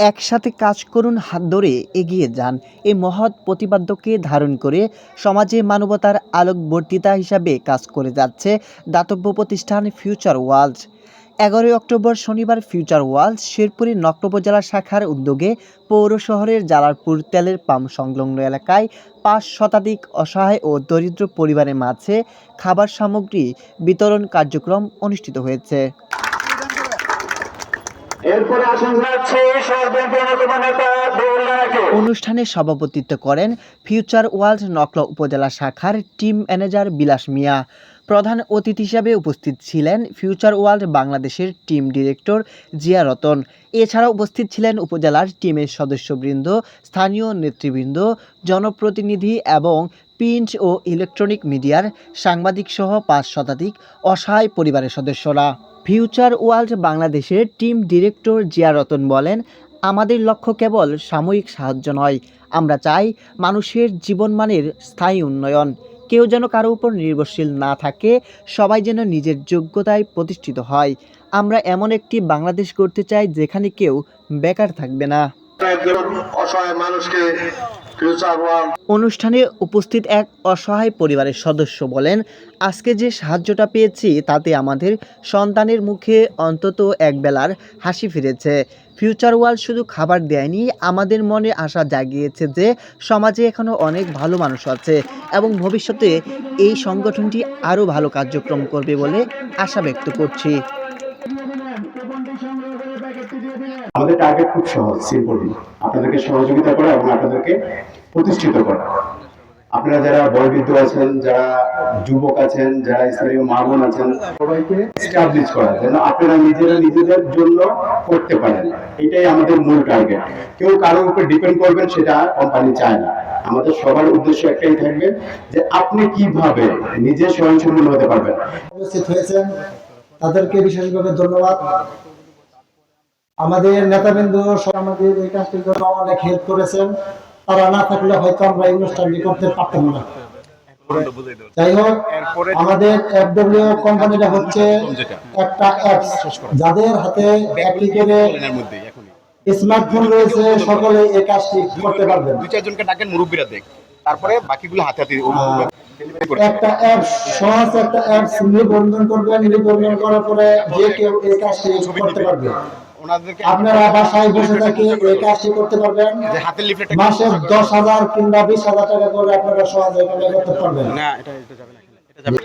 একসাথে কাজ করুন হাত ধরে এগিয়ে যান। এই মহৎ প্রতিপাদ্যকে ধারণ করে সমাজে মানবতার আলোকবর্তিতা হিসাবে কাজ করে যাচ্ছে দাতব্য প্রতিষ্ঠান ফিউচার ওয়ার্ল্ড এগারোই অক্টোবর শনিবার ফিউচার ওয়ার্ল্ড শেরপুরের নক্ট জেলা শাখার উদ্যোগে পৌর শহরের জালালপুর তেলের পাম্প সংলগ্ন এলাকায় পাঁচ শতাধিক অসহায় ও দরিদ্র পরিবারের মাঝে খাবার সামগ্রী বিতরণ কার্যক্রম অনুষ্ঠিত হয়েছে। অনুষ্ঠানে সভাপতিত্ব করেন ফিউচার ওয়ার্ল্ড নকলা উপজেলা শাখার টিম ম্যানেজার বিলাস মিয়া। প্রধান অতিথি হিসাবে উপস্থিত ছিলেন ফিউচার ওয়ার্ল্ড বাংলাদেশের টিম ডিরেক্টর জিয়া রতন। এছাড়া উপস্থিত ছিলেন উপজেলার টিমের সদস্যবৃন্দ, স্থানীয় নেতৃবৃন্দ, জনপ্রতিনিধি এবং প্রিন্ট ও ইলেকট্রনিক মিডিয়ার সাংবাদিক সহ পাঁচ শতাধিক অসহায় পরিবারের সদস্যরা। ফিউচার ওয়ার্ল্ড বাংলাদেশের টিম ডিরেক্টর জিয়া রতন বলেন, আমাদের লক্ষ্য কেবল সাময়িক সাহায্য নয়। আমরা চাই মানুষের জীবনমানের স্থায়ী উন্নয়ন। কেউ যেন কারও উপর নির্ভরশীল না থাকে, সবাই যেন নিজের যোগ্যতায় প্রতিষ্ঠিত হয়। আমরা এমন একটি বাংলাদেশ করতে চাই যেখানে কেউ বেকার থাকবে না। একজন অসহায় মানুষকে অনুষ্ঠানে উপস্থিত এক অসহায় পরিবারের সদস্য বলেন, আজকে যে সাহায্যটা পেয়েছি, তাতে আমাদের সন্তানের মুখে অন্তত একবেলার হাসি ফিরেছে। ফিউচার ওয়ার্ল্ড শুধু খাবার দেয়নি, আমাদের মনে আশা জাগিয়েছে যে সমাজে এখনও অনেক ভালো মানুষ আছে এবং ভবিষ্যতে এই সংগঠনটি আরও ভালো কার্যক্রম করবে বলে আশা ব্যক্ত করছি। আমাদের টার্গেট খুব সহজ সিম্পলি আপনাদেরকে সহযোগিতা করা এবং আপনাদেরকে প্রতিষ্ঠিত করা। আপনারা যারা বয়বৃদ্ধ আছেন, যারা যুবক আছেন, যারা স্থানীয় মা বোন আছেন, সবাইকে স্টাবলিশ করা, যেন আপনারা নিজেরা নিজেদের জন্য করতে পারেন। এটাই আমাদের মূল টার্গেট কেউ কারোর উপর ডিপেন্ড করবেন, সেটা কোম্পানি চায় না। আমাদের সবার উদ্দেশ্য একটাই থাকবে যে আপনি কীভাবে নিজে স্বয়ংসম্পূর্ণ হতে পারবেন। উপস্থিত হয়েছেন। তাদেরকে বিশেষভাবে ধন্যবাদ। আমাদের নেতাবৃন্দ আমাদের এই কাজটির জন্য অনেক হেল্প করেছেন। তারা না থাকলে হয়তো আমরা এই অনুষ্ঠানটি করতে পারতাম না। যাই হোক আমাদের এফডব্লিউ কোম্পানিটা হচ্ছে একটা অ্যাপস যাদের হাতে একটি করে স্মার্টফোন রয়েছে সকলে এই কাজটি করতে পারবেন। দুই চারজনকে ডাকেন মুরব্বীরা দেখ। তারপরে বাকিগুলো হাতে হাতে একটা অ্যাপস সহজ একটা অ্যাপস নিবন্ধন করবেন নিবন্ধন করার পরে যে কেউ এই কাজটি করতে পারবে। আপনারা বাসায় বসে থেকে এই কাজটি করতে পারবেন। মাসে দশ হাজার কিংবা বিশ হাজার টাকা করে আপনারা সহজে করতে পারবেন। না এটা এটা যাবে না। এটা যাবে